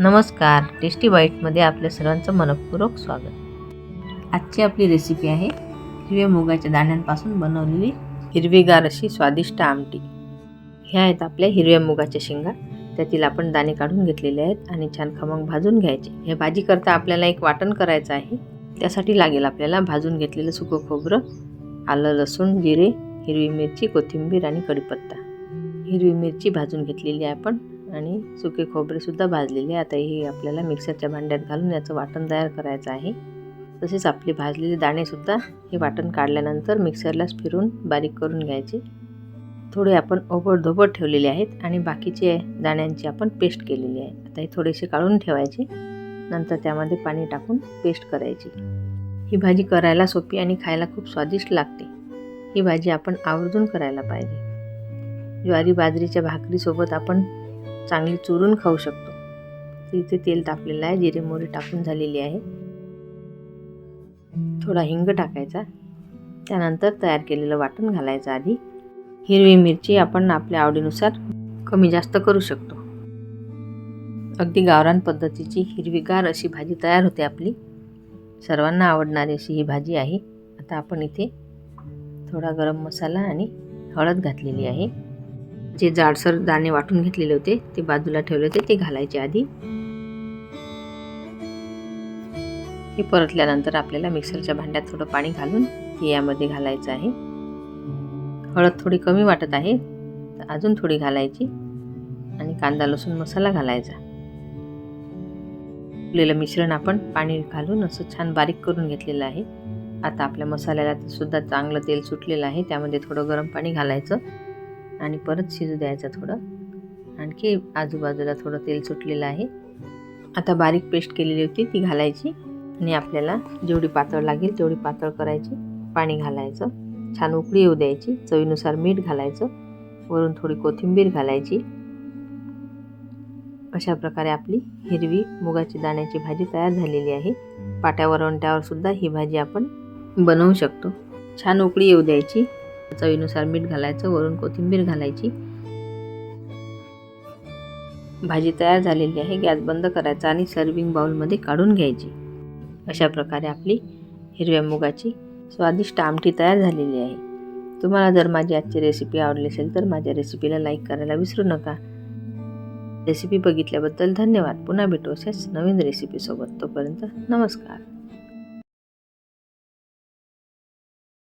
नमस्कार टेस्टी बाईटमध्ये आपल्या सर्वांचं मनपूर्वक स्वागत. आजची आपली रेसिपी आहे हिरव्या मुगाच्या दाण्यांपासून बनवलेली हिरवीगार अशी स्वादिष्ट आमटी. ह्या आहेत आपल्या हिरव्या मुगाच्या शेंगा. त्यातील आपण दाणे काढून घेतलेले आहेत आणि छान खमंग भाजून घ्यायचे. हे भाजी करता आपल्याला एक वाटण करायचं आहे. त्यासाठी लागेल आपल्याला भाजून घेतलेलं सुकं खोबरं आलं लसूण जिरे हिरवी मिरची कोथिंबीर आणि कढीपत्ता. हिरवी मिरची भाजून घेतलेली आहे आपण. आणि सुके खोबरेसुद्धा भाजलेले आता हे आपल्याला मिक्सरच्या भांड्यात घालून याचं वाटण तयार करायचं आहे. तसेच आपले भाजलेले दाणेसुद्धा हे वाटण काढल्यानंतर मिक्सरलाच फिरून बारीक करून घ्यायचे. थोडे आपण ओबडधोबड ठेवलेले आहेत आणि बाकीचे दाण्यांची आपण पेस्ट केलेली आहे. आता हे थोडेसे काढून ठेवायचे. नंतर त्यामध्ये पाणी टाकून पेस्ट करायची. ही भाजी करायला सोपी आणि खायला खूप स्वादिष्ट लागते. ही भाजी आपण आवर्जून करायला पाहिजे. ज्वारी बाजरीच्या भाकरीसोबत आपण चांगली चुरून खाऊ शकतो. इथे तेल तापलेलं आहे जिरे मोहरी टाकून झालेली आहे. थोडा हिंग टाकायचा. त्यानंतर तयार केलेलं वाटण घालायचं आधी. हिरवी मिरची आपण आपल्या आवडीनुसार कमी जास्त करू शकतो. अगदी गावरान पद्धतीची हिरवीगार अशी भाजी तयार होते आपली. सर्वांना आवडणारी अशी ही भाजी आहे. आता आपण इथे थोडा गरम मसाला आणि हळद घातलेली आहे. जे जाडसर दाणे वाटून घेतलेले होते ते बाजूला ठेवले होते ते घालायचे आधी. हे परतल्यानंतर आपल्याला मिक्सरच्या भांड्यात थोडं पाणी घालून हे यामध्ये घालायचं आहे. हळद थोडी कमी वाटत आहे तर अजून थोडी घालायची आणि कांदा लसूण मसाला घालायचा. आपलेलं मिश्रण आपण पाणी घालून असं छान बारीक करून घेतलेलं आहे. आता आपल्या मसाल्याला सुद्धा चांगलं तेल सुटलेलं आहे त्यामध्ये थोडं गरम पाणी घालायचं. आणि परत शिजू द्यायचं थोडं. आणखी आजूबाजूला थोडं तेल सुटलेलं आहे. आता बारीक पेस्ट केलेली होती ती घालायची. आणि आपल्याला जेवढी पातळ लागेल तेवढी पातळ करायची. पाणी घालायचं. छान उकळी येऊ द्यायची. चवीनुसार मीठ घालायचं. वरून थोडी कोथिंबीर घालायची. अशा प्रकारे आपली हिरवी मुगाची दाण्याची भाजी तयार झालेली आहे. पाट्यावर वंट्यावर सुद्धा ही भाजी आपण बनवू शकतो. छान उकळी येऊ द्यायची. चवीनुसार मीठ घालायचं वरून कोथिंबीर घालायची. भाजी तयार झालेली आहे गॅस बंद करायचा आणि सर्विंग बाउलमध्ये काढून घ्यायची. अशा प्रकारे आपली हिरव्या मुगाची स्वादिष्ट आमटी तयार झालेली आहे. तुम्हाला जर माझी आजची रेसिपी आवडली असेल तर माझ्या रेसिपीला लाईक करायला विसरू नका. रेसिपी बघितल्याबद्दल धन्यवाद. पुन्हा भेटू अशाच नवीन रेसिपीसोबत तोपर्यंत नमस्कार.